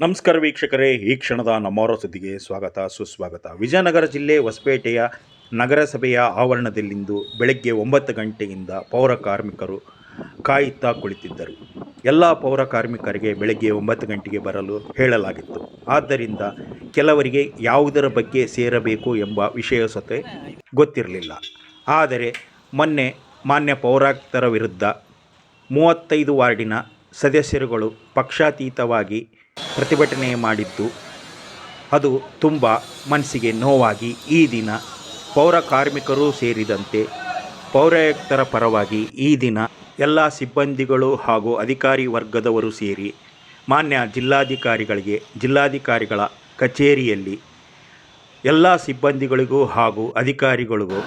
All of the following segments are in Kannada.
ನಮಸ್ಕಾರ ವೀಕ್ಷಕರೇ, ಈ ಕ್ಷಣದ ನಮ್ಮವರ ಸುದ್ದಿಗೆ ಸ್ವಾಗತ, ಸುಸ್ವಾಗತ. ವಿಜಯನಗರ ಜಿಲ್ಲೆ ಹೊಸಪೇಟೆಯ ನಗರಸಭೆಯ ಆವರಣದಲ್ಲಿಂದು ಬೆಳಗ್ಗೆ ಒಂಬತ್ತು ಗಂಟೆಯಿಂದ ಪೌರ ಕಾರ್ಮಿಕರು ಕಾಯುತ್ತಾ ಕುಳಿತಿದ್ದರು. ಎಲ್ಲ ಪೌರ ಕಾರ್ಮಿಕರಿಗೆ ಬೆಳಗ್ಗೆ ಒಂಬತ್ತು ಗಂಟೆಗೆ ಬರಲು ಹೇಳಲಾಗಿತ್ತು. ಆದ್ದರಿಂದ ಕೆಲವರಿಗೆ ಯಾವುದರ ಬಗ್ಗೆ ಸೇರಬೇಕು ಎಂಬ ವಿಷಯ ಸತೆ ಗೊತ್ತಿರಲಿಲ್ಲ. ಆದರೆ ಮೊನ್ನೆ ಮಾನ್ಯ ಪೌರಾಯುಕ್ತರ ವಿರುದ್ಧ ಮೂವತ್ತೈದು ವಾರ್ಡಿನ ಸದಸ್ಯರುಗಳು ಪಕ್ಷಾತೀತವಾಗಿ ಪ್ರತಿಭಟನೆ ಮಾಡಿದ್ದು. ಅದು ತುಂಬ ಮನಸ್ಸಿಗೆ ನೋವಾಗಿ ಈ ದಿನ ಪೌರ ಕಾರ್ಮಿಕರು ಸೇರಿದಂತೆ ಪೌರಾಯುಕ್ತರ ಪರವಾಗಿ ಈ ದಿನ ಎಲ್ಲ ಸಿಬ್ಬಂದಿಗಳು ಹಾಗೂ ಅಧಿಕಾರಿ ವರ್ಗದವರು ಸೇರಿ ಮಾನ್ಯ ಜಿಲ್ಲಾಧಿಕಾರಿಗಳಿಗೆ, ಜಿಲ್ಲಾಧಿಕಾರಿಗಳ ಕಚೇರಿಯಲ್ಲಿ ಎಲ್ಲ ಸಿಬ್ಬಂದಿಗಳಿಗೂ ಹಾಗೂ ಅಧಿಕಾರಿಗಳಿಗೂ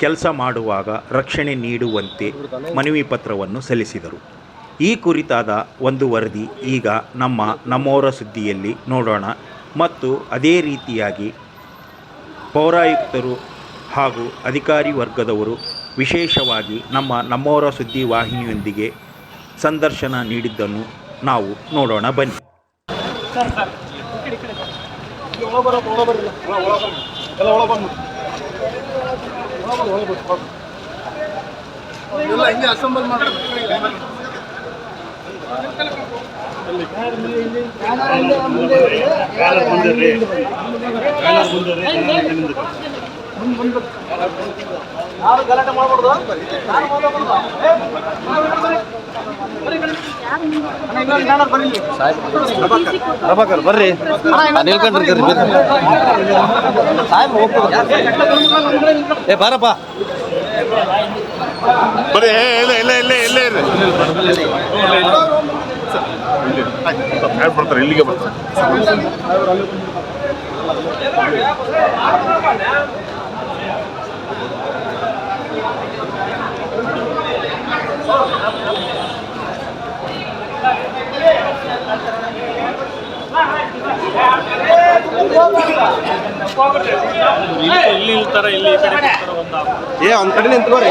ಕೆಲಸ ಮಾಡುವಾಗ ರಕ್ಷಣೆ ನೀಡುವಂತೆ ಮನವಿ ಪತ್ರವನ್ನು ಸಲ್ಲಿಸಿದರು. ಈ ಕುರಿತಾದ ಒಂದು ವರದಿ ಈಗ ನಮ್ಮ ನಮ್ಮವರ ಸುದ್ದಿಯಲ್ಲಿ ನೋಡೋಣ. ಮತ್ತು ಅದೇ ರೀತಿಯಾಗಿ ಪೌರಾಯುಕ್ತರು ಹಾಗೂ ಅಧಿಕಾರಿ ವರ್ಗದವರು ವಿಶೇಷವಾಗಿ ನಮ್ಮ ನಮ್ಮವರ ಸುದ್ದಿ ವಾಹಿನಿಯೊಂದಿಗೆ ಸಂದರ್ಶನ ನೀಡಿದ್ದನ್ನು ನಾವು ನೋಡೋಣ. ಬನ್ನಿ. ಅಸೆಂಬಲ್ ಪ್ರಭಾಕರ್ ಬರ್ರಿ ನಿಲ್ಕೊಂಡ್ರಿ ಸಾಹೇಬ್ ಏ ಬಾರಪ್ಪ. ಬರ್ರಿ ಏ, ಇಲ್ಲ ಇಲ್ಲ ಇಲ್ಲ ಇಲ್ಲೇ ಇರ್ರಿ. ಬರ್ತಾರೆ ಇಲ್ಲಿಗೆ ಬರ್ತಾರೆ. ಏ ಒಂದ್ ಕಡೆ ನಿಂತ್ಕೋರಿ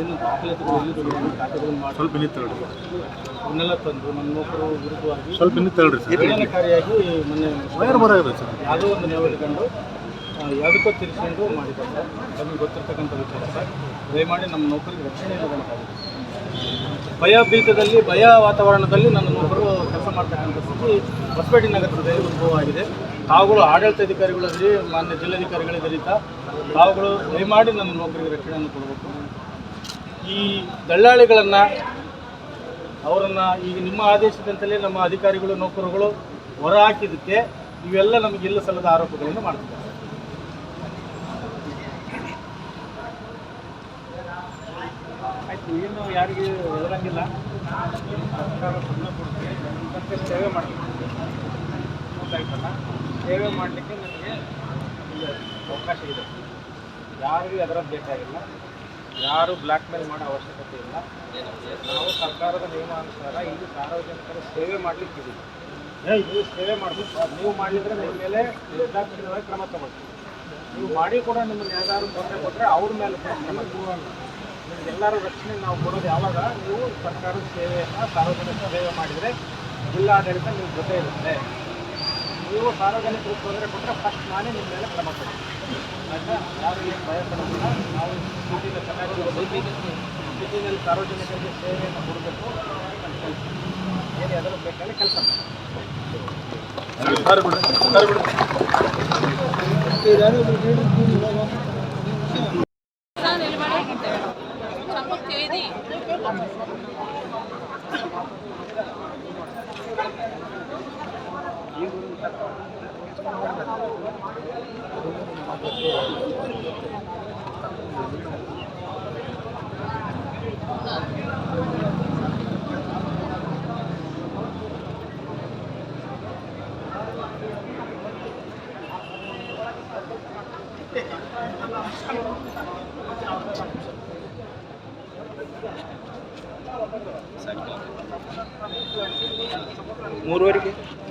ಏನು ದಾಖಲಾತಿಗಳು ಎಲ್ಲಿ ಖಾತೆಗಳನ್ನು ಮಾಡಿ. ಸ್ವಲ್ಪ ಇನ್ನಿತ್ತು ಹೇಳ್ರಿ. ಇವನ್ನೆಲ್ಲ ತಂದು ನಮ್ಮ ನೌಕರು ವಿರುದ್ಧವಾಗಿ ಸ್ವಲ್ಪ ಇನ್ನಿತ್ತು ಹೇಳ್ರಿ ಪರಿಣಾಮಕಾರಿಯಾಗಿ ಮೊನ್ನೆ ವೈರ್ ಬರ ಇದೆ ಸರ್. ಯಾವುದೋ ಒಂದು ನೆವಲಿಕೊಂಡು ಯಾವುದಕ್ಕೋ ತಿರ್ಸ್ಕೊಂಡು ಮಾಡಿದ್ದಾರೆ ನಮಗೆ ಗೊತ್ತಿರ್ತಕ್ಕಂಥ ವಿಚಾರ ಸರ್. ದಯಮಾಡಿ ನಮ್ಮ ನೌಕರಿಗೆ ರಕ್ಷಣೆ ಇರೋದಂತಾಗಿದೆ ಭಯಭೀತದಲ್ಲಿ ಭಯ ವಾತಾವರಣದಲ್ಲಿ ನನ್ನ ನೌಕರು ಕೆಲಸ ಮಾಡ್ತಕ್ಕಂಥ ಸ್ಥಿತಿ ಹೊಸಪೇಟೆ ನಗರದಲ್ಲಿ ಉದ್ಭವ ಆಗಿದೆ ತಾವುಗಳು ಆಡಳಿತಾಧಿಕಾರಿಗಳಲ್ಲಿ ಮಾನ್ಯ ಜಿಲ್ಲಾಧಿಕಾರಿಗಳಿದ್ದರಿಂದ ತಾವುಗಳು ದಯಮಾಡಿ ನನ್ನ ನೌಕರಿಗೆ ರಕ್ಷಣೆಯನ್ನು ಕೊಡಬೇಕು. ಈ ದಳ್ಳಾಳಿಗಳನ್ನು ಅವರನ್ನು ಈಗ ನಿಮ್ಮ ಆದೇಶದಂತಲೇ ನಮ್ಮ ಅಧಿಕಾರಿಗಳು ನೌಕರುಗಳು ಹೊರ ಹಾಕಿದ್ದಕ್ಕೆ ಇವೆಲ್ಲ ನಮಗೆ ಇಲ್ಲ ಸಲ್ಲದ ಆರೋಪಗಳನ್ನು ಮಾಡ್ತಿದ್ದಾರೆ. ಆಯಿತು ಏನು ಯಾರಿಗೂ ಹೆದರಂಗಿಲ್ಲ. ಸರ್ಕಾರ ಸೇವೆ ಮಾಡಲಿಕ್ಕೆ ಗೊತ್ತಾಯ್ತಲ್ಲ? ಸೇವೆ ಮಾಡಲಿಕ್ಕೆ ಇಲ್ಲಿ ಅವಕಾಶ ಇದೆ. ಯಾರಿಗೂ ಅದರ ಬೇಕಾಗಿಲ್ಲ. ಯಾರು ಬ್ಲ್ಯಾಕ್ ಮೇಲ್ ಮಾಡೋ ಅವಶ್ಯಕತೆ ಇಲ್ಲ. ನಾವು ಸರ್ಕಾರದ ನಿಯಮಾನುಸಾರ ಇಲ್ಲಿ ಸಾರ್ವಜನಿಕರ ಸೇವೆ ಮಾಡಲಿಕ್ಕೆ ಇದೀವಿ ನೀವು ಸೇವೆ ಮಾಡಬೇಕು. ನೀವು ಮಾಡಿದರೆ ನಿಮ್ಮ ಮೇಲೆ ನಿರ್ದಾಕ್ಷಿಣ್ಯವಾಗಿ ಕ್ರಮ ತಗೊಳ್ತೀವಿ. ನೀವು ಮಾಡಿ ಕೂಡ ನಿಮ್ಮನ್ನು ಯಾವ್ದಾದ್ರು ತೊಂದರೆ ಕೊಟ್ಟರೆ ಅವ್ರ ಮೇಲೆ ಕ್ರಮ. ನಿಮ್ಗೆಲ್ಲರೂ ರಕ್ಷಣೆ ನಾವು ಕೊಡೋದು ಯಾವಾಗ? ನೀವು ಸರ್ಕಾರದ ಸೇವೆಯನ್ನು ಸಾರ್ವಜನಿಕ ಸೇವೆ ಮಾಡಿದರೆ ಜಿಲ್ಲಾಡಳಿತ ನಿಮ್ಮ ಜೊತೆ ಇರುತ್ತೆ. ನೀವು ಸಾರ್ವಜನಿಕರು ತೊಂದರೆ ಕೊಟ್ಟರೆ ಫಸ್ಟ್ ನಾನೇ ನಿಮ್ಮ ಮೇಲೆ ಕ್ರಮ ತಗೊಳ್ತೀನಿ. ಏನು ಭಯ ಪಡೋದಿಲ್ಲ ನಾವು ಚೆನ್ನಾಗಿ ಸ್ಥಿತಿನಲ್ಲಿ ಸಾರ್ವಜನಿಕರಿಗೆ ಸೇವೆಯನ್ನು ಕೊಡಬೇಕು ಕೇಳ್ತೀನಿ ಏರಿಯಾದಲ್ಲಿ ಬೇಕಾದ್ರೆ ಕೆಲಸ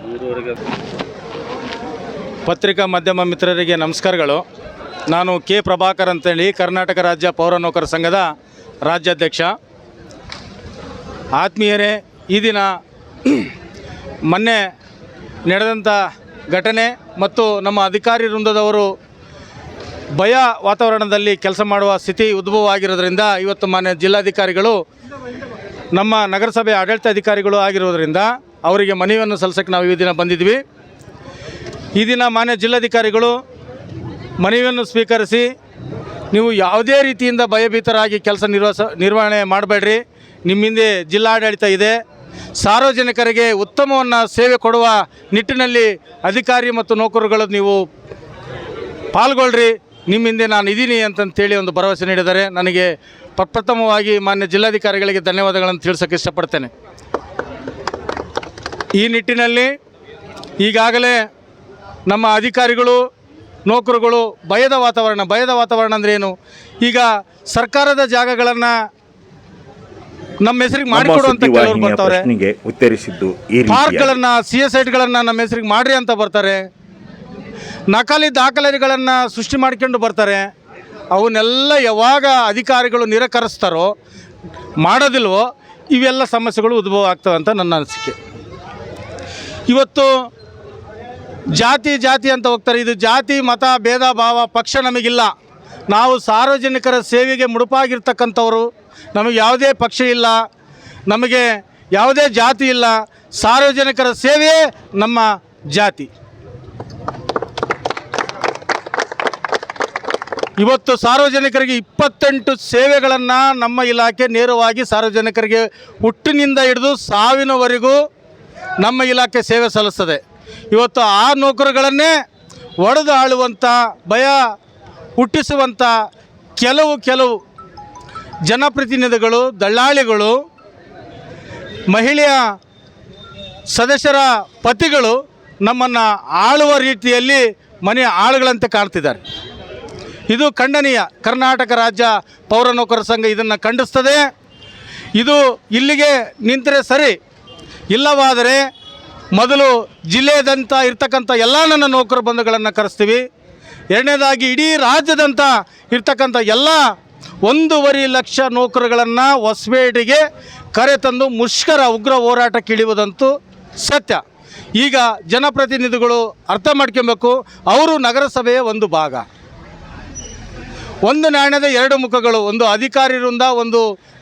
ಮೂರುವರೆಗೆ ಪತ್ರಿಕಾ ಮಾಧ್ಯಮ ಮಿತ್ರರಿಗೆ ನಮಸ್ಕಾರಗಳು. ನಾನು ಕೆ ಪ್ರಭಾಕರ್ ಅಂತೇಳಿ ಕರ್ನಾಟಕ ರಾಜ್ಯ ಪೌರ ನೌಕರ ಸಂಘದ ರಾಜ್ಯಾಧ್ಯಕ್ಷ. ಆತ್ಮೀಯರೇ, ಈ ದಿನ ಮೊನ್ನೆ ನಡೆದಂಥ ಘಟನೆ ಮತ್ತು ನಮ್ಮ ಅಧಿಕಾರಿ ವೃಂದದವರು ಭಯ ವಾತಾವರಣದಲ್ಲಿ ಕೆಲಸ ಮಾಡುವ ಸ್ಥಿತಿ ಉದ್ಭವ ಆಗಿರೋದ್ರಿಂದ ಇವತ್ತು ಮಾನ್ಯ ಜಿಲ್ಲಾಧಿಕಾರಿಗಳು ನಮ್ಮ ನಗರಸಭೆ ಆಡಳಿತ ಅಧಿಕಾರಿಗಳು ಆಗಿರೋದ್ರಿಂದ ಅವರಿಗೆ ಮನವಿಯನ್ನು ಸಲ್ಲಿಸೋಕ್ಕೆ ನಾವು ಈ ದಿನ ಬಂದಿದ್ವಿ. ಈ ದಿನ ಮಾನ್ಯ ಜಿಲ್ಲಾಧಿಕಾರಿಗಳು ಮನವಿಯನ್ನು ಸ್ವೀಕರಿಸಿ ನೀವು ಯಾವುದೇ ರೀತಿಯಿಂದ ಭಯಭೀತರಾಗಿ ಕೆಲಸ ನಿರ್ವಹಿಸ ನಿರ್ವಹಣೆ ಮಾಡಬೇಡ್ರಿ. ನಿಮ್ಮ ಹಿಂದೆ ಜಿಲ್ಲಾಡಳಿತ ಇದೆ. ಸಾರ್ವಜನಿಕರಿಗೆ ಉತ್ತಮವನ್ನು ಸೇವೆ ಕೊಡುವ ನಿಟ್ಟಿನಲ್ಲಿ ಅಧಿಕಾರಿ ಮತ್ತು ನೌಕರರುಗಳು ನೀವು ಪಾಲ್ಗೊಳ್ರಿ. ನಿಮ್ಮ ಹಿಂದೆ ನಾನು ಇದ್ದೀನಿ ಅಂತಂತೇಳಿ ಒಂದು ಭರವಸೆ ನೀಡಿದ್ದಾರೆ. ನನಗೆ ಪ್ರಪ್ರಥಮವಾಗಿ ಮಾನ್ಯ ಜಿಲ್ಲಾಧಿಕಾರಿಗಳಿಗೆ ಧನ್ಯವಾದಗಳನ್ನು ತಿಳಿಸೋಕ್ಕೆ ಇಷ್ಟಪಡ್ತೇನೆ. ಈ ನಿಟ್ಟಿನಲ್ಲಿ ಈಗಾಗಲೇ ನಮ್ಮ ಅಧಿಕಾರಿಗಳು ನೌಕರುಗಳು ಭಯದ ವಾತಾವರಣ ಭಯದ ವಾತಾವರಣ ಅಂದ್ರೆ ಏನು? ಈಗ ಸರ್ಕಾರದ ಜಾಗಗಳನ್ನು ನಮ್ಮ ಹೆಸರಿಗೆ ಮಾಡಿಕೊಡುವಂತ ಕೆಲವರು ಬರ್ತಾರೆ. ಉತ್ತರಿಸಿದ್ದು ಪಾರ್ಕ್ಗಳನ್ನು ಸಿ ಎಸ್ ಐಟ್ಗಳನ್ನು ನಮ್ಮ ಹೆಸರಿಗೆ ಮಾಡ್ರಿ ಅಂತ ಬರ್ತಾರೆ. ನಕಲಿ ದಾಖಲೆಗಳನ್ನು ಸೃಷ್ಟಿ ಮಾಡ್ಕೊಂಡು ಬರ್ತಾರೆ. ಅವನ್ನೆಲ್ಲ ಯಾವಾಗ ಅಧಿಕಾರಿಗಳು ನಿರಾಕರಿಸ್ತಾರೋ ಮಾಡೋದಿಲ್ವೋ ಇವೆಲ್ಲ ಸಮಸ್ಯೆಗಳು ಉದ್ಭವ ಆಗ್ತವೆ ಅಂತ ನನ್ನ ಅನಿಸಿಕೆ. ಇವತ್ತು ಜಾತಿ ಜಾತಿ ಅಂತ ಹೋಗ್ತಾರೆ. ಇದು ಜಾತಿ, ಮತ, ಭೇದ, ಭಾವ, ಪಕ್ಷ ನಮಗಿಲ್ಲ. ನಾವು ಸಾರ್ವಜನಿಕರ ಸೇವೆಗೆ ಮುಡುಪಾಗಿರ್ತಕ್ಕಂಥವರು. ನಮಗೆ ಯಾವುದೇ ಪಕ್ಷ ಇಲ್ಲ. ನಮಗೆ ಯಾವುದೇ ಜಾತಿ ಇಲ್ಲ. ಸಾರ್ವಜನಿಕರ ಸೇವೆಯೇ ನಮ್ಮ ಜಾತಿ. ಇವತ್ತು ಸಾರ್ವಜನಿಕರಿಗೆ ಇಪ್ಪತ್ತೆಂಟು ಸೇವೆಗಳನ್ನು ನಮ್ಮ ಇಲಾಖೆ ನೇರವಾಗಿ ಸಾರ್ವಜನಿಕರಿಗೆ ಹುಟ್ಟಿನಿಂದ ಹಿಡಿದು ಸಾವಿನವರೆಗೂ ನಮ್ಮ ಇಲಾಖೆ ಸೇವೆ ಸಲ್ಲಿಸ್ತದೆ. ಇವತ್ತು ಆ ನೌಕರುಗಳನ್ನೇ ಒಡೆದು ಆಳುವಂಥ, ಭಯ ಹುಟ್ಟಿಸುವಂಥ ಕೆಲವು ಕೆಲವು ಜನಪ್ರತಿನಿಧಿಗಳು, ದಳ್ಳಾಳಿಗಳು, ಮಹಿಳೆಯ ಸದಸ್ಯರ ಪತಿಗಳು ನಮ್ಮನ್ನು ಆಳುವ ರೀತಿಯಲ್ಲಿ ಮನೆಯ ಆಳುಗಳಂತೆ ಕಾಣ್ತಿದ್ದಾರೆ. ಇದು ಖಂಡನೀಯ. ಕರ್ನಾಟಕ ರಾಜ್ಯ ಪೌರ ನೌಕರ ಸಂಘ ಇದನ್ನು ಖಂಡಿಸ್ತದೆ. ಇದು ಇಲ್ಲಿಗೆ ನಿಂತರೆ ಸರಿ. ಇಲ್ಲವಾದರೆ ಮೊದಲು ಜಿಲ್ಲೆಯಾದಂಥ ಇರ್ತಕ್ಕಂಥ ಎಲ್ಲ ನನ್ನ ನೌಕರ ಬಂಧುಗಳನ್ನು ಕರೆಸ್ತೀವಿ. ಎರಡನೇದಾಗಿ ಇಡೀ ರಾಜ್ಯದಂಥ ಇರ್ತಕ್ಕಂಥ ಎಲ್ಲ ಒಂದೂವರೆ ಲಕ್ಷ ನೌಕರುಗಳನ್ನು ಹೊಸಬೇಟಿಗೆ ಕರೆತಂದು ಮುಷ್ಕರ ಉಗ್ರ ಹೋರಾಟಕ್ಕೆ ಇಳಿಯುವುದಂತೂ ಸತ್ಯ. ಈಗ ಜನಪ್ರತಿನಿಧಿಗಳು ಅರ್ಥ ಮಾಡ್ಕೊಬೇಕು, ಅವರು ನಗರಸಭೆಯ ಒಂದು ಭಾಗ. ಒಂದು ನಾಣ್ಯದ ಎರಡು ಮುಖಗಳು ಒಂದು ಅಧಿಕಾರಿ ವೃಂದ ಒಂದು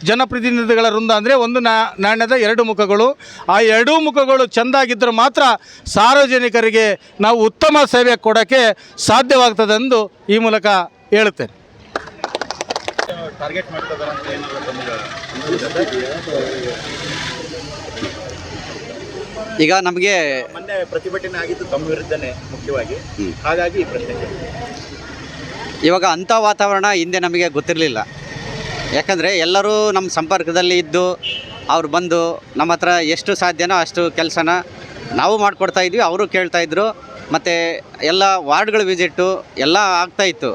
ಜನಪ್ರತಿನಿಧಿಗಳ ವೃಂದ ಅಂದರೆ ಒಂದು ನಾ ನಾಣ್ಯದ ಎರಡು ಮುಖಗಳು. ಆ ಎರಡೂ ಮುಖಗಳು ಚೆಂದಾಗಿದ್ದರೆ ಮಾತ್ರ ಸಾರ್ವಜನಿಕರಿಗೆ ನಾವು ಉತ್ತಮ ಸೇವೆ ಕೊಡೋಕ್ಕೆ ಸಾಧ್ಯವಾಗ್ತದೆ ಎಂದು ಈ ಮೂಲಕ ಹೇಳುತ್ತೇನೆ. ಈಗ ನಮಗೆ ಮೊನ್ನೆ ಪ್ರತಿಭಟನೆ ಆಗಿದ್ದು ತಮ್ಮ ವಿರುದ್ಧನೇ ಮುಖ್ಯವಾಗಿ. ಹಾಗಾಗಿ ಈ ಪ್ರಶ್ನೆ ಇವಾಗ ಅಂಥ ವಾತಾವರಣ ಹಿಂದೆ ನಮಗೆ ಗೊತ್ತಿರಲಿಲ್ಲ. ಯಾಕಂದರೆ ಎಲ್ಲರೂ ನಮ್ಮ ಸಂಪರ್ಕದಲ್ಲಿ ಇದ್ದು, ಅವ್ರು ಬಂದು ನಮ್ಮ ಹತ್ರ ಎಷ್ಟು ಸಾಧ್ಯನೋ ಅಷ್ಟು ಕೆಲಸನ ನಾವು ಮಾಡಿಕೊಡ್ತಾ ಇದ್ವಿ, ಅವರು ಕೇಳ್ತಾಯಿದ್ರು ಮತ್ತು ಎಲ್ಲ ವಾರ್ಡ್ಗಳು ವಿಸಿಟ್ಟು ಎಲ್ಲ ಆಗ್ತಾಯಿತ್ತು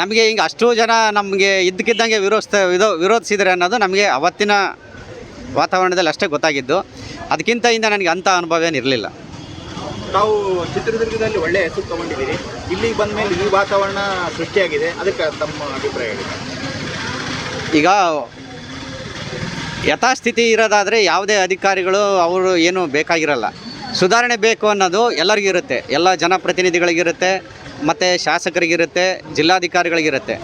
ನಮಗೆ ಹಿಂಗೆ ಅಷ್ಟು ಜನ ನಮಗೆ ಇದ್ದಕ್ಕಿದ್ದಂಗೆ ವಿರೋಧ ವಿರೋ, ವಿರೋಧಿಸಿದರೆ ಅನ್ನೋದು ನಮಗೆ ಅವತ್ತಿನ ವಾತಾವರಣದಲ್ಲಿ ಅಷ್ಟೇ ಗೊತ್ತಾಗಿದ್ದು. ಅದಕ್ಕಿಂತ ಹಿಂದೆ ನನಗೆ ಅಂಥ ಅನುಭವ ಏನಿರಲಿಲ್ಲ. ತಾವು ಚಿತ್ರದುರ್ಗದಲ್ಲಿ ಒಳ್ಳೆ ಹೆಸರು ತಗೊಂಡಿದ್ದೀರಿ. ಇಲ್ಲಿಗೆ ಬಂದ ಮೇಲೆ ಈ ವಾತಾವರಣ ಸೃಷ್ಟಿಯಾಗಿದೆ. ಅದಕ್ಕೆ ತಮ್ಮ ಅಭಿಪ್ರಾಯ ಹೇಳಿ. ಈಗ ಯಥಾಸ್ಥಿತಿ ಇರೋದಾದರೆ ಯಾವುದೇ ಅಧಿಕಾರಿಗಳು ಅವರು ಏನು ಬೇಕಾಗಿರಲ್ಲ. ಸುಧಾರಣೆ ಬೇಕು ಅನ್ನೋದು ಎಲ್ಲರಿಗೂ ಇರುತ್ತೆ. ಎಲ್ಲ ಜನಪ್ರತಿನಿಧಿಗಳಿಗಿರುತ್ತೆ, ಮತ್ತು ಶಾಸಕರಿಗಿರುತ್ತೆ, ಜಿಲ್ಲಾಧಿಕಾರಿಗಳಿಗಿರುತ್ತೆ.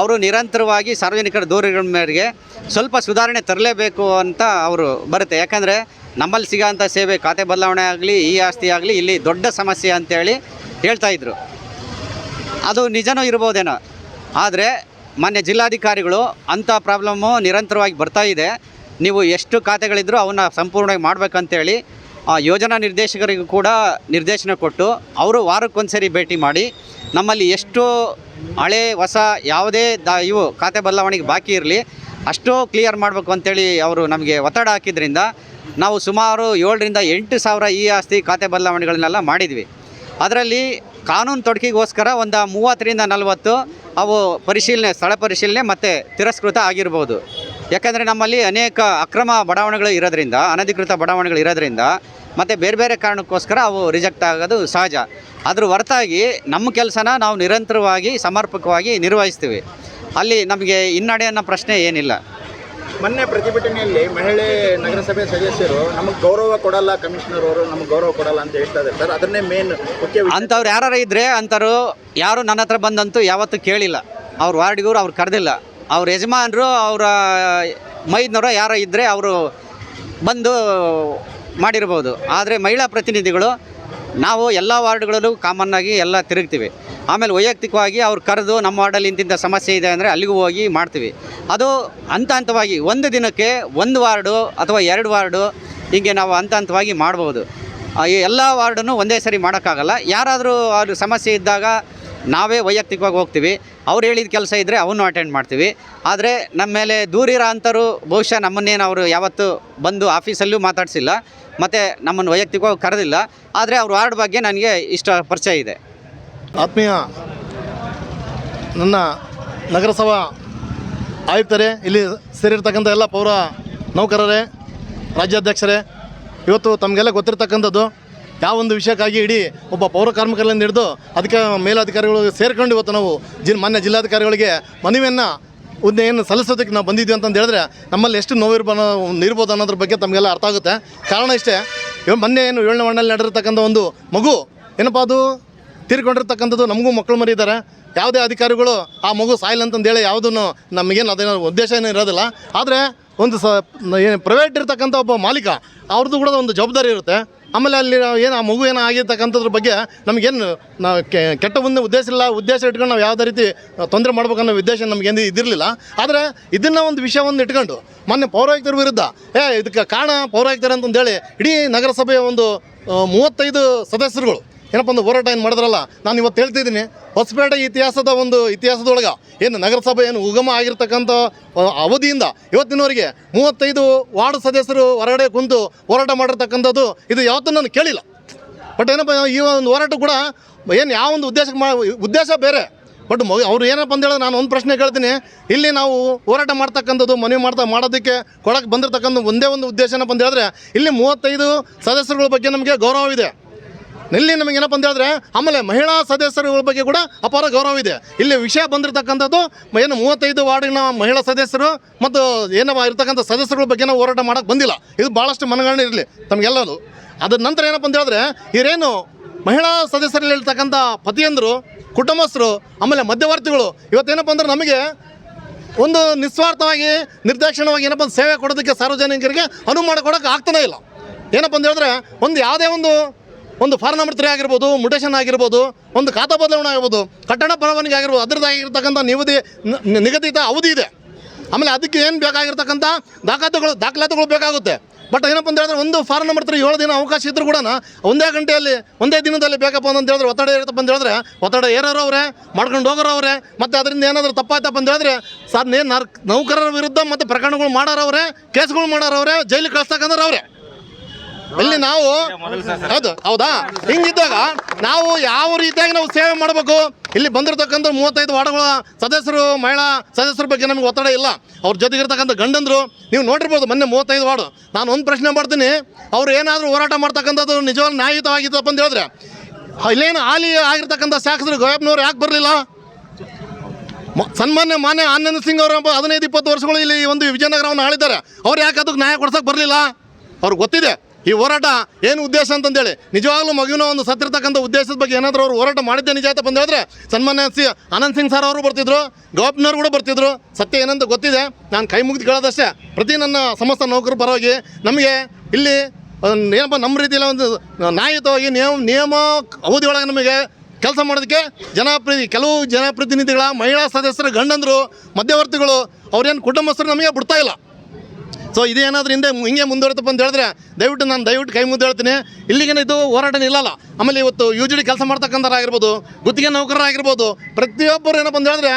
ಅವರು ನಿರಂತರವಾಗಿ ಸಾರ್ವಜನಿಕರ ದೂರುಗಳ ಮೇರೆಗೆ ಸ್ವಲ್ಪ ಸುಧಾರಣೆ ತರಲೇಬೇಕು ಅಂತ ಅವರು ಬರುತ್ತೆ. ಯಾಕಂದರೆ ನಮ್ಮಲ್ಲಿ ಸಿಗೋಂಥ ಸೇವೆ, ಖಾತೆ ಬದಲಾವಣೆ ಆಗಲಿ, ಈ ಆಸ್ತಿ ಆಗಲಿ, ಇಲ್ಲಿ ದೊಡ್ಡ ಸಮಸ್ಯೆ ಅಂತೇಳಿ ಹೇಳ್ತಾಯಿದ್ರು ಅದು ನಿಜನೂ ಇರ್ಬೋದೇನೋ. ಆದರೆ ಮಾನ್ಯ ಜಿಲ್ಲಾಧಿಕಾರಿಗಳು ಅಂಥ ಪ್ರಾಬ್ಲಮ್ಮು ನಿರಂತರವಾಗಿ ಬರ್ತಾ ಇದೆ. ನೀವು ಎಷ್ಟು ಖಾತೆಗಳಿದ್ದರೂ ಅವನ್ನ ಸಂಪೂರ್ಣವಾಗಿ ಮಾಡಬೇಕಂತೇಳಿ ಆ ಯೋಜನಾ ನಿರ್ದೇಶಕರಿಗೂ ಕೂಡ ನಿರ್ದೇಶನ ಕೊಟ್ಟು ಅವರು ವಾರಕ್ಕೊಂದ್ಸರಿ ಭೇಟಿ ಮಾಡಿ ನಮ್ಮಲ್ಲಿ ಎಷ್ಟು ಹಳೆ, ಹೊಸ ಯಾವುದೇ ದ ಇವು ಖಾತೆ ಬದಲಾವಣೆಗೆ ಬಾಕಿ ಇರಲಿ ಅಷ್ಟು ಕ್ಲಿಯರ್ ಮಾಡಬೇಕು ಅಂತೇಳಿ ಅವರು ನಮಗೆ ಒತ್ತಡ ಹಾಕಿದ್ರಿಂದ ನಾವು ಸುಮಾರು ಏಳರಿಂದ ಎಂಟು ಸಾವಿರ ಈ ಆಸ್ತಿ ಖಾತೆ ಬದಲಾವಣೆಗಳನ್ನೆಲ್ಲ ಮಾಡಿದ್ವಿ. ಅದರಲ್ಲಿ ಕಾನೂನು ತೊಡಕಿಗೋಸ್ಕರ ಒಂದು ಮೂವತ್ತರಿಂದ ನಲವತ್ತು ಅವು ಪರಿಶೀಲನೆ, ಸ್ಥಳ ಪರಿಶೀಲನೆ ಮತ್ತು ತಿರಸ್ಕೃತ ಆಗಿರ್ಬೋದು. ಯಾಕಂದರೆ ನಮ್ಮಲ್ಲಿ ಅನೇಕ ಅಕ್ರಮ ಬಡಾವಣೆಗಳು ಇರೋದ್ರಿಂದ, ಅನಧಿಕೃತ ಬಡಾವಣೆಗಳು ಇರೋದ್ರಿಂದ ಮತ್ತು ಬೇರೆ ಬೇರೆ ಕಾರಣಕ್ಕೋಸ್ಕರ ಅವು ರಿಜೆಕ್ಟ್ ಆಗೋದು ಸಹಜ. ಅದ್ರ ಹೊರತಾಗಿ ನಮ್ಮ ಕೆಲಸನ ನಾವು ನಿರಂತರವಾಗಿ ಸಮರ್ಪಕವಾಗಿ ನಿರ್ವಹಿಸ್ತೀವಿ. ಅಲ್ಲಿ ನಮಗೆ ಹಿನ್ನಡೆ ಅನ್ನೋ ಪ್ರಶ್ನೆ ಏನಿಲ್ಲ. ಮೊನ್ನೆ ಪ್ರತಿಭಟನೆಯಲ್ಲಿ ಮಹಿಳೆ ನಗರಸಭೆ ಸದಸ್ಯರು ನಮಗೆ ಗೌರವ ಕೊಡಲ್ಲ ಕಮಿಷನರ್ ಅವರು ನಮಗೆ ಗೌರವ ಕೊಡಲ್ಲ ಅಂತ ಹೇಳ್ತಾ ಇದ್ದಾರೆ. ಸರ್ ಅದನ್ನೇ ಮೇನ್ ಮುಖ್ಯ ವಿಷಯ. ಅಂಥವ್ರು ಯಾರು ಇದ್ದರೆ ಅಂಥವ್ರು ಯಾರು ನನ್ನ ಹತ್ರ ಬಂದಂತೂ ಯಾವತ್ತೂ ಕೇಳಿಲ್ಲ. ಅವ್ರ ವಾರ್ಡಿಗೂರು ಅವ್ರು ಕರೆದಿಲ್ಲ. ಅವ್ರ ಯಜಮಾನರು ಅವರ ಮೈದ್ನವರು ಯಾರೋ ಇದ್ದರೆ ಅವರು ಬಂದು ಮಾಡಿರ್ಬೋದು. ಆದರೆ ಮಹಿಳಾ ಪ್ರತಿನಿಧಿಗಳು ನಾವು ಎಲ್ಲ ವಾರ್ಡ್ಗಳಲ್ಲೂ ಕಾಮನ್ನಾಗಿ ಎಲ್ಲ ತಿರುಗ್ತೀವಿ. ಆಮೇಲೆ ವೈಯಕ್ತಿಕವಾಗಿ ಅವ್ರು ಕರೆದು ನಮ್ಮ ವಾರ್ಡಲ್ಲಿ ಇಂತಿಂಥ ಸಮಸ್ಯೆ ಇದೆ ಅಂದರೆ ಅಲ್ಲಿಗೂ ಹೋಗಿ ಮಾಡ್ತೀವಿ. ಅದು ಹಂತ ಹಂತವಾಗಿ ಒಂದು ದಿನಕ್ಕೆ ಒಂದು ವಾರ್ಡು ಅಥವಾ ಎರಡು ವಾರ್ಡು ಹೀಗೆ ನಾವು ಹಂತ ಹಂತವಾಗಿ ಮಾಡ್ಬೋದು. ಈ ಎಲ್ಲ ವಾರ್ಡನ್ನು ಒಂದೇ ಸರಿ ಮಾಡೋಕ್ಕಾಗಲ್ಲ. ಯಾರಾದರೂ ಅವ್ರ ಸಮಸ್ಯೆ ಇದ್ದಾಗ ನಾವೇ ವೈಯಕ್ತಿಕವಾಗಿ ಹೋಗ್ತೀವಿ. ಅವ್ರು ಹೇಳಿದ ಕೆಲಸ ಇದ್ದರೆ ಅವನ್ನು ಅಟೆಂಡ್ ಮಾಡ್ತೀವಿ. ಆದರೆ ನಮ್ಮ ಮೇಲೆ ದೂರಿರೋ ಅಂಥರು ಬಹುಶಃ ನಮ್ಮನ್ನೇನು ಅವರು ಯಾವತ್ತೂ ಬಂದು ಆಫೀಸಲ್ಲೂ ಮಾತಾಡಿಸಿಲ್ಲ. ಮತ್ತು ನಮ್ಮನ್ನು ವೈಯಕ್ತಿಕವಾಗಿ ಕರೆದಿಲ್ಲ, ಆದರೆ ಅವ್ರ ವಾರ್ಡ್ ಬಗ್ಗೆ ನನಗೆ ಇಷ್ಟ ಪರಿಚಯ ಇದೆ. ಆತ್ಮೀಯ ನನ್ನ ನಗರಸಭಾ ಆಯುಕ್ತರೇ, ಇಲ್ಲಿ ಸೇರಿರ್ತಕ್ಕಂಥ ಎಲ್ಲ ಪೌರ ನೌಕರರೇ, ರಾಜ್ಯಾಧ್ಯಕ್ಷರೇ, ಇವತ್ತು ತಮಗೆಲ್ಲ ಗೊತ್ತಿರ್ತಕ್ಕಂಥದ್ದು, ಯಾವ ಒಂದು ವಿಷಯಕ್ಕಾಗಿ ಇಡೀ ಒಬ್ಬ ಪೌರ ಕಾರ್ಮಿಕರಲ್ಲಿ ಹಿಡಿದು ಅದಕ್ಕೆ ಮೇಲಾಧಿಕಾರಿಗಳು ಸೇರಿಕೊಂಡು ಇವತ್ತು ನಾವು ಜಿ ಮಾನ್ಯ ಜಿಲ್ಲಾಧಿಕಾರಿಗಳಿಗೆ ಮನವಿಯನ್ನು ಉದ್ದೆ ಏನು ಸಲ್ಲಿಸೋದಕ್ಕೆ ನಾವು ಬಂದಿದ್ದೀವಿ ಅಂತಂದು ಹೇಳಿದ್ರೆ ನಮ್ಮಲ್ಲಿ ಎಷ್ಟು ನೋವಿರ್ಬೋ ಇರ್ಬೋದು ಅನ್ನೋದ್ರ ಬಗ್ಗೆ ತಮಗೆಲ್ಲ ಅರ್ಥ ಆಗುತ್ತೆ. ಕಾರಣ ಇಷ್ಟೇ, ಇವಾಗ ಮೊನ್ನೆ ಏನು ಏಳನೇ ವಾರ್ಡಲ್ಲಿ ನಡೆದಿರ್ತಕ್ಕಂಥ ಒಂದು ಮಗು, ಏನಪ್ಪ ಅದು? ತೀರ್ಕೊಂಡಿರ್ತಕ್ಕಂಥದ್ದು ನಮಗೂ ಮಕ್ಕಳು ಮರಿ ಇದ್ದಾರೆ. ಯಾವುದೇ ಅಧಿಕಾರಿಗಳು ಆ ಮಗು ಸಾಯಿಲ್ ಅಂತಂದೇಳಿ ಯಾವುದನ್ನು ನಮಗೇನು ಅದೇನೋ ಉದ್ದೇಶ ಏನೂ ಇರೋದಿಲ್ಲ. ಆದರೆ ಒಂದು ಸ ಏನು ಪ್ರೈವೇಟ್ ಇರ್ತಕ್ಕಂಥ ಒಬ್ಬ ಮಾಲೀಕ, ಅವ್ರದ್ದು ಕೂಡ ಒಂದು ಜವಾಬ್ದಾರಿ ಇರುತ್ತೆ. ಆಮೇಲೆ ಅಲ್ಲಿ ಏನು ಆ ಮಗು ಏನೋ ಆಗಿರ್ತಕ್ಕಂಥದ್ರ ಬಗ್ಗೆ ನಮಗೇನು ನಾವು ಕೆಟ್ಟ ಒಂದು ಉದ್ದೇಶ ಇಲ್ಲ, ಉದ್ದೇಶ ಇಟ್ಕೊಂಡು ನಾವು ಯಾವುದೇ ರೀತಿ ತೊಂದರೆ ಮಾಡ್ಬೇಕನ್ನೋ ಉದ್ದೇಶ ನಮಗೇನು ಇದಿರಲಿಲ್ಲ. ಆದರೆ ಇದನ್ನು ಒಂದು ವಿಷಯವನ್ನು ಇಟ್ಕೊಂಡು ಮೊನ್ನೆ ಪೌರಾಯುಕ್ತರ ವಿರುದ್ಧ, ಏ, ಇದಕ್ಕೆ ಕಾರಣ ಪೌರಾಯುಕ್ತರು ಅಂತಂದೇಳಿ ಇಡೀ ನಗರಸಭೆಯ ಒಂದು ಮೂವತ್ತೈದು ಸದಸ್ಯರುಗಳು ಏನಪ್ಪ ಒಂದು ಹೋರಾಟ ಏನು ಮಾಡಿದ್ರಲ್ಲ? ನಾನು ಇವತ್ತು ಹೇಳ್ತಿದ್ದೀನಿ ಹೊಸಪೇಟೆ ಇತಿಹಾಸದ ಒಂದು ಇತಿಹಾಸದೊಳಗೆ ಏನು ನಗರಸಭೆ ಏನು ಉಗಮ ಆಗಿರ್ತಕ್ಕಂಥ ಅವಧಿಯಿಂದ ಇವತ್ತಿನವರೆಗೆ ಮೂವತ್ತೈದು ವಾರ್ಡ್ ಸದಸ್ಯರು ಹೊರಗಡೆ ಕುಂತು ಹೋರಾಟ ಮಾಡಿರ್ತಕ್ಕಂಥದ್ದು, ಇದು ಯಾವತ್ತೂ ನಾನು ಕೇಳಿಲ್ಲ. ಬಟ್ ಏನಪ್ಪ, ಈ ಒಂದು ಹೋರಾಟ ಕೂಡ ಏನು ಯಾವ ಒಂದು ಉದ್ದೇಶಕ್ಕೆ ಮಾ, ಉದ್ದೇಶ ಬೇರೆ. ಬಟ್ ಮ ಅವ್ರು ಏನಪ್ಪ ಅಂತ ಹೇಳಿದ್ರೆ ನಾನು ಒಂದು ಪ್ರಶ್ನೆ ಕೇಳ್ತೀನಿ. ಇಲ್ಲಿ ನಾವು ಹೋರಾಟ ಮಾಡ್ತಕ್ಕಂಥದ್ದು, ಮನವಿ ಮಾಡ್ತಾ ಮಾಡೋದಕ್ಕೆ ಕೊಡಕ್ಕೆ ಬಂದಿರತಕ್ಕಂಥ ಒಂದೇ ಒಂದು ಉದ್ದೇಶ ಏನಪ್ಪ ಅಂತ ಹೇಳಿದ್ರೆ, ಇಲ್ಲಿ ಮೂವತ್ತೈದು ಸದಸ್ಯರುಗಳ ಬಗ್ಗೆ ನಮಗೆ ಗೌರವವಿದೆ. ಇಲ್ಲಿ ನಮಗೆ ಏನಪ್ಪ ಅಂತ ಹೇಳಿದ್ರೆ, ಆಮೇಲೆ ಮಹಿಳಾ ಸದಸ್ಯರುಗಳ ಬಗ್ಗೆ ಕೂಡ ಅಪಾರ ಗೌರವ ಇದೆ. ಇಲ್ಲಿ ವಿಷಯ ಬಂದಿರತಕ್ಕಂಥದ್ದು, ಏನು ಮೂವತ್ತೈದು ವಾರ್ಡಿನ ಮಹಿಳಾ ಸದಸ್ಯರು ಮತ್ತು ಏನಪ್ಪ ಇರ್ತಕ್ಕಂಥ ಸದಸ್ಯರುಗಳ ಬಗ್ಗೆ ನಾವು ಹೋರಾಟ ಮಾಡೋಕ್ಕೆ ಬಂದಿಲ್ಲ. ಇದು ಭಾಳಷ್ಟು ಮನಗಣನೆ ಇರಲಿ ತಮಗೆಲ್ಲದು ಅದರ ನಂತರ ಏನಪ್ಪ ಅಂತ ಹೇಳಿದ್ರೆ, ಇವರೇನು ಮಹಿಳಾ ಸದಸ್ಯರಲ್ಲಿ ಇರ್ತಕ್ಕಂಥ ಪತಿಯಂದರು, ಕುಟುಂಬಸ್ಥರು, ಆಮೇಲೆ ಮಧ್ಯವರ್ತಿಗಳು ಇವತ್ತೇನಪ್ಪ ಅಂದ್ರೆ ನಮಗೆ ಒಂದು ನಿಸ್ವಾರ್ಥವಾಗಿ ನಿರ್ದೇಶನವಾಗಿ ಏನಪ್ಪ ಸೇವೆ ಕೊಡೋದಕ್ಕೆ ಸಾರ್ವಜನಿಕರಿಗೆ ಅನುವು ಮಾಡಿಕೊಡೋಕೆ ಆಗ್ತಾನೇ ಇಲ್ಲ. ಏನಪ್ಪ ಅಂತ ಹೇಳಿದ್ರೆ, ಒಂದು ಯಾವುದೇ ಒಂದು ಒಂದು ಫಾರ್ಮ್ ನಂಬರ್ ತ್ರೀ ಆಗಿರ್ಬೋದು ಮುಟೇಷನ್ ಆಗಿರ್ಬೋದು, ಒಂದು ಖಾತಾ ಬದಲಾವಣೆ ಆಗಿರ್ಬೋದು, ಕಟ್ಟಡ ಪರವಾನಗಿ ಆಗಿರ್ಬೋದು ಅದರದ್ದಾಗಿರ್ತಕ್ಕಂಥ ನಿವಧಿ ನ- ನಿಗದಿತ ಅವಧಿ ಇದೆ. ಆಮೇಲೆ ಅದಕ್ಕೆ ಏನು ಬೇಕಾಗಿರ್ತಕ್ಕಂಥ ದಾಖಲಾತಿಗಳು ದಾಖಲಾತಿಗಳು ಬೇಕಾಗುತ್ತೆ. ಬಟ್ ಏನಪ್ಪ ಅಂತ ಹೇಳಿದ್ರೆ ಒಂದು ಫಾರ್ಮ್ ನಂಬರ್ ತ್ರೀ ಏಳು ದಿನ ಅವಕಾಶ ಇದ್ರೂ ಕೂಡ ಒಂದೇ ಗಂಟೆಯಲ್ಲಿ, ಒಂದೇ ದಿನದಲ್ಲಿ ಬೇಕಪ್ಪ ಅಂತ ಹೇಳಿದ್ರೆ ಒತ್ತಡ ಇರುತ್ತಪ್ಪ ಅಂತ ಹೇಳಿದ್ರೆ ಒತ್ತಡ ಏರೋರು ಅವರೇ ಮಾಡ್ಕೊಂಡು ಹೋಗೋರು ಅವರೇ ಮತ್ತು ಅದರಿಂದ ಏನಾದರೂ ತಪ್ಪಾಯ್ತಪ್ಪ ಅಂತ ಹೇಳಿದ್ರೆ ಸರ್ ನೇ ನೌಕರರ ವಿರುದ್ಧ ಮತ್ತು ಪ್ರಕರಣಗಳು ಮಾಡೋರವ್ರೆ, ಕೇಸ್ಗಳು ಮಾಡೋರವ್ರೆ, ಜೈಲಿಗೆ ಕಳಿಸ್ತಕ್ಕಂದ್ರೆ ಅವರೇ ಇಲ್ಲಿ ನಾವು ಹೌದು ಹೌದಾ? ಹಿಂಗಿದ್ದಾಗ ನಾವು ಯಾವ ರೀತಿಯಾಗಿ ನಾವು ಸೇವೆ ಮಾಡಬೇಕು? ಇಲ್ಲಿ ಬಂದಿರತಕ್ಕಂಥ ಮೂವತ್ತೈದು ವಾರ್ಡ್ಗಳ ಸದಸ್ಯರು ಮಹಿಳಾ ಸದಸ್ಯರ ಬಗ್ಗೆ ನಮಗೆ ಒತ್ತಡ ಇಲ್ಲ. ಅವ್ರ ಜೊತೆಗಿರ್ತಕ್ಕಂಥ ಗಂಡಂದ್ರು ನೀವು ನೋಡಿರ್ಬೋದು ಮೊನ್ನೆ ಮೂವತ್ತೈದು ವಾರ್ಡು. ನಾನು ಒಂದು ಪ್ರಶ್ನೆ ಮಾಡ್ತೀನಿ ಅವ್ರು ಏನಾದರೂ ಹೋರಾಟ ಮಾಡ್ತಕ್ಕಂಥದ್ದು ನಿಜವಾಗ್ಲೂ ನ್ಯಾಯಯುತವಾಗಿತ್ತಪ್ಪ ಅಂತ ಹೇಳಿದ್ರೆ ಇಲ್ಲೇನು ಹಾಲಿ ಆಗಿರ್ತಕ್ಕಂಥ ಶಾಸಕರು ಗೋಯಬ್ನವ್ರು ಯಾಕೆ ಬರಲಿಲ್ಲ? ಮ- ಸನ್ಮಾನ್ಯ ಮಾನ್ಯ ಆನಂದ್ ಸಿಂಗ್ ಅವರು ಹದಿನೈದು ಇಪ್ಪತ್ತು ವರ್ಷಗಳು ಇಲ್ಲಿ ಈ ಒಂದು ವಿಜಯನಗರವನ್ನು ಆಳಿದ್ದಾರೆ. ಅವ್ರು ಯಾಕೆ ಅದಕ್ಕೆ ನ್ಯಾಯ ಕೊಡ್ಸಕ್ಕೆ ಬರಲಿಲ್ಲ? ಅವ್ರಿಗೆ ಗೊತ್ತಿದೆ. ಈ ಹೋರಾಟ ಏನು ಉದ್ದೇಶ ಅಂತಂದೇಳಿ? ನಿಜವಾಗ್ಲೂ ಮಗುವಿನ ಒಂದು ಸತ್ತಿರ್ತಕ್ಕಂಥ ಉದ್ದೇಶದ ಬಗ್ಗೆ ಏನಾದರೂ ಅವರು ಹೋರಾಟ ಮಾಡಿದ್ದೆ ನಿಜ ಆಯ್ತಪ್ಪ ಅಂತ ಹೇಳಿದ್ರೆ ಸನ್ಮಾನ್ಯ ಸಿ ಆನಂದ್ ಸಿಂಗ್ ಸರ್ ಅವರು ಬರ್ತಿದ್ರು, ಗವರ್ನರ್ ಕೂಡ ಬರ್ತಿದ್ರು. ಸತ್ಯ ಏನಂತ ಗೊತ್ತಿದೆ. ನಾನು ಕೈ ಮುಗಿದು ಕೇಳೋದಷ್ಟೇ. ಪ್ರತಿ ನನ್ನ ಸಮಸ್ತ ನೌಕರರು ಪರವಾಗಿ ನಮಗೆ ಇಲ್ಲಿ ಏನಪ್ಪ, ನಮ್ಮ ರೀತಿಯಲ್ಲಿ ಒಂದು ನ್ಯಾಯಯುತವಾಗಿ ನಿಯಮ ನಿಯಮ ಅವಧಿಯೊಳಗೆ ನಮಗೆ ಕೆಲಸ ಮಾಡೋದಕ್ಕೆ ಜನಪ್ರತಿ ಕೆಲವು ಜನಪ್ರತಿನಿಧಿಗಳ, ಮಹಿಳಾ ಸದಸ್ಯರ ಗಂಡಂದರು, ಮಧ್ಯವರ್ತಿಗಳು, ಅವ್ರೇನು ಕುಟುಂಬಸ್ಥರು ನಮಗೆ ಬಿಡ್ತಾ ಇಲ್ಲ. ಸೊ ಇದೇನಾದ್ರೂ ಹಿಂದೆ ಹಿಂಗೆ ಮುಂದುವರಿತಪ್ಪ ಅಂತ ಹೇಳಿದ್ರೆ, ದಯವಿಟ್ಟು ನಾನು ದಯವಿಟ್ಟು ಕೈ ಮುಂದೆ ಹೇಳ್ತೀನಿ. ಇಲ್ಲಿಗೇನು ಇದು ಹೋರಾಟ ನಿಲ್ಲಲ್ಲ ಆಮೇಲೆ ಇವತ್ತು ಯು ಜಿ ಡಿ ಕೆಲಸ ಮಾಡ್ತಕ್ಕಂಥವ್ರಾಗಿರ್ಬೋದು ಗುತ್ತಿಗೆ ನೌಕರರಾಗಿರ್ಬೋದು ಪ್ರತಿಯೊಬ್ಬರು ಏನಪ್ಪ ಅಂತ ಹೇಳಿದ್ರೆ,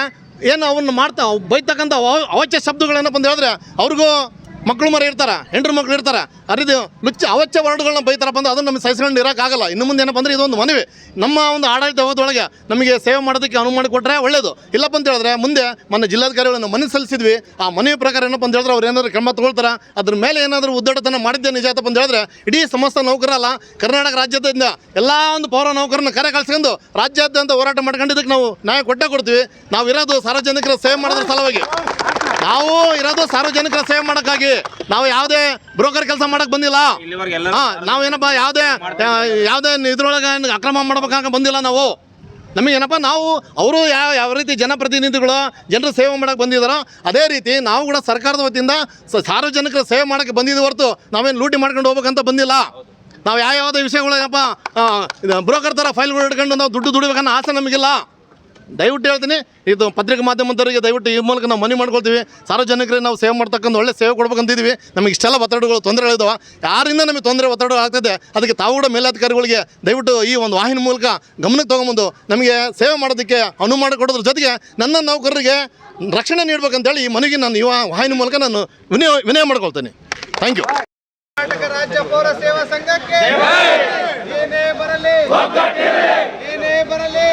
ಏನು ಅವನ್ನ ಮಾಡ್ತಾ ಬೈತಕ್ಕಂಥ ಅವಾಚ್ಯ ಶಬ್ದಗಳೇನಪ್ಪ ಅಂತ ಹೇಳಿದ್ರೆ, ಅವ್ರಿಗೂ ಮಕ್ಕಳು ಮರ ಇರ್ತಾರೆ, ಹೆಂಡ್ರು ಮಕ್ಳು ಇರ್ತಾರೆ, ಅರಿದು ಲುಚ್ಚ ಅವಚ್ಚ ವರ್ಡ್ಗಳನ್ನ ಬೈತಾರಪ್ಪ ಅಂದ್ರೆ ಅದನ್ನು ನಮಗೆ ಸಹಿಸ್ಕೊಂಡು ಇರೋಕ್ಕಾಗಲ್ಲ ಇನ್ನು ಮುಂದೆ ಏನಪ್ಪ ಅಂದ್ರೆ ಇದೊಂದು ಮನವಿ. ನಮ್ಮ ಒಂದು ಆಡಳಿತ ಹೋದೊಳಗೆ ನಮಗೆ ಸೇವೆ ಮಾಡೋದಕ್ಕೆ ಅನುವು ಮಾಡಿ ಕೊಟ್ಟರೆ ಒಳ್ಳೆಯದು ಇಲ್ಲಪ್ಪ ಅಂತ ಹೇಳಿದ್ರೆ ಮುಂದೆ ಮೊನ್ನೆ ಜಿಲ್ಲಾಧಿಕಾರಿಗಳನ್ನು ಮನವಿ ಸಲ್ಲಿಸಿದ್ವಿ. ಆ ಮನವಿ ಪ್ರಕಾರ ಏನಪ್ಪ ಅಂತ ಹೇಳಿದ್ರೆ ಅವ್ರು ಏನಾದರೂ ಕ್ರಮ ತಗೊಳ್ತಾರೆ? ಅದ್ರ ಮೇಲೆ ಏನಾದರೂ ಉದ್ದಟತನ ಮಾಡಿದ್ದೆ ನಿಜ ಆಯ್ತಪ್ಪ ಅಂತ ಹೇಳಿದ್ರೆ ಇಡೀ ಸಮಸ್ತ ನೌಕರಲ್ಲ ಕರ್ನಾಟಕ ರಾಜ್ಯದಿಂದ ಎಲ್ಲ ಒಂದು ಪೌರ ನೌಕರನ್ನ ಕರೆ ಕಳ್ಸ್ಕೊಂಡು ರಾಜ್ಯಾದ್ಯಂತ ಹೋರಾಟ ಮಾಡ್ಕೊಂಡಿದ್ದಕ್ಕೆ ನಾವು ನ್ಯಾಯ ಕೊಟ್ಟೇ ಕೊಡ್ತೀವಿ. ನಾವು ಇರೋದು ಸಾರ್ವಜನಿಕರ ಸೇವೆ ಮಾಡೋದ್ರ ಸಲುವಾಗಿ. ನಾವು ಇರೋದು ಸಾರ್ವಜನಿಕರ ಸೇವೆ ಮಾಡೋಕ್ಕಾಗಿ. ನಾವು ಯಾವುದೇ ಬ್ರೋಕರ್ ಕೆಲಸ ಮಾಡಕ್ ಬಂದಿಲ್ಲ. ಹಾಂ ನಾವೇನಪ್ಪ ಯಾವುದೇ ಯಾವುದೇ ಇದ್ರೊಳಗೆ ಅಕ್ರಮ ಮಾಡ್ಬೇಕಾಗ ಬಂದಿಲ್ಲ ನಾವು. ನಮಗೇನಪ್ಪ ನಾವು ಅವರು ಯಾವ ಯಾವ ರೀತಿ ಜನಪ್ರತಿನಿಧಿಗಳು ಜನರ ಸೇವೆ ಮಾಡಕ್ಕೆ ಬಂದಿದ್ದಾರೋ ಅದೇ ರೀತಿ ನಾವು ಕೂಡ ಸರ್ಕಾರದ ವತಿಯಿಂದ ಸಾರ್ವಜನಿಕರ ಸೇವೆ ಮಾಡೋಕ್ಕೆ ಬಂದಿದ್ದು ಹೊರತು ನಾವೇನು ಲೂಟಿ ಮಾಡ್ಕೊಂಡು ಹೋಗ್ಬೇಕಂತ ಬಂದಿಲ್ಲ. ನಾವು ಯಾವ ಯಾವುದೇ ವಿಷಯಗಳು ಏನಪ್ಪ ಬ್ರೋಕರ್ ಥರ ಫೈಲ್ಗಳು ಹಿಡ್ಕೊಂಡು ನಾವು ದುಡ್ಡು ದುಡಿಬೇಕನ್ನೋ ಆಸೆ ನಮಗಿಲ್ಲ. ದಯವಿಟ್ಟು ಹೇಳ್ತೀನಿ ಇದು ಪತ್ರಿಕಾ ಮಾಧ್ಯಮದವರಿಗೆ ದಯವಿಟ್ಟು ಈ ಮೂಲಕ ನಾವು ಮನವಿ ಮಾಡ್ಕೊಳ್ತೀವಿ. ಸಾರ್ವಜನಿಕರಿಗೆ ನಾವು ಸೇವೆ ಮಾಡ್ತಕ್ಕಂಥ ಒಳ್ಳೆ ಸೇವೆ ಕೊಡ್ಬೇಕಂತಿದ್ದೀವಿ ನಮಗೆ ಇಷ್ಟೆಲ್ಲ ಒತ್ತಡಗಳು ತೊಂದರೆಗಳಿದಾವೆ ಯಾರಿಂದ ನಮಗೆ ತೊಂದರೆ ಒತ್ತಡ ಆಗ್ತದೆ ಅದಕ್ಕೆ ತಾವು ಕೂಡ ಮೇಲಾಧಿಕಾರಿಗಳಿಗೆ ದಯವಿಟ್ಟು ಈ ಒಂದು ವಾಹಿನಿ ಮೂಲಕ ಗಮನಕ್ಕೆ ತೊಗೊಂಬಂದು ನಮಗೆ ಸೇವೆ ಮಾಡೋದಕ್ಕೆ ಅನುವು ಮಾಡಿಕೊಡೋದ್ರ ಜೊತೆಗೆ ನನ್ನ ನೌಕರರಿಗೆ ರಕ್ಷಣೆ ನೀಡಬೇಕಂತೇಳಿ ಈ ಮನೆಗೆ ನಾನು ಈ ವಾಹಿನಿ ಮೂಲಕ ನಾನು ವಿನಯ ವಿನಯ ಮಾಡ್ಕೊಳ್ತೇನೆ. ಥ್ಯಾಂಕ್ ಯು ಕರ್ನಾಟಕ ರಾಜ್ಯ ಪೌರ ಸೇವಾ ಸಂಘಕ್ಕೆ ಏನೇ ಬರಲಿ ಏನೇ ಬರಲಿ